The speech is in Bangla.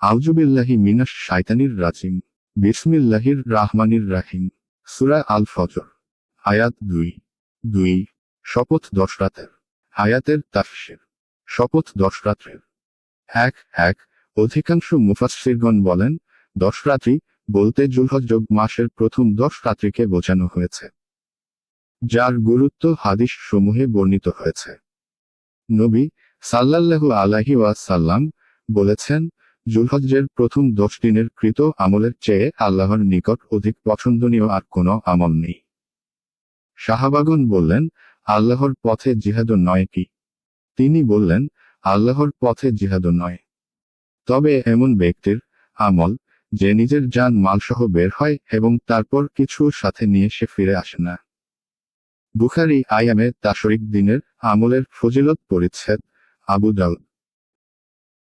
আউজুবিল্লাহি মিনাস শাইতানির রাজিম। বিসমিল্লাহির রাহমানির রাহিম। সুরা আল ফজর আয়াত দুই। দুই। শপথ দশ রাতের। আয়াতের তাফসির। শপথ দশ রাত্রের। এক এক। অধিকাংশ মুফাসসিরগণ বলেন, দশ রাত্রি বলতে জুলহজ্জব মাসের প্রথম দশ রাত্রিকে বোঝানো হয়েছে। যার গুরুত্ব হাদিস সমূহে বর্ণিত হয়েছে। নবী সাল্লাল্লাহু আলাইহি ওয়াসাল্লাম বলেছেন জুলহজ্জের প্রথম দশ দিনের কৃত আমলের চেয়ে আল্লাহর নিকট অধিক পছন্দনীয় আর কোনো আমল নেই। সাহাবাগন বললেন, আল্লাহর পথে জিহাদ নয় কি? তিনি বললেন, আল্লাহর পথে জিহাদ নয়। তবে এমন ব্যক্তির আমল, যে নিজের যান মালসহ বের হয় এবং তারপর কিছু সাথে নিয়ে সে ফিরে আসে না। বুখারি আয়ামে তাশরিক দিনের আমলের ফজিলত পরিচ্ছেদ, আবু দাউদ।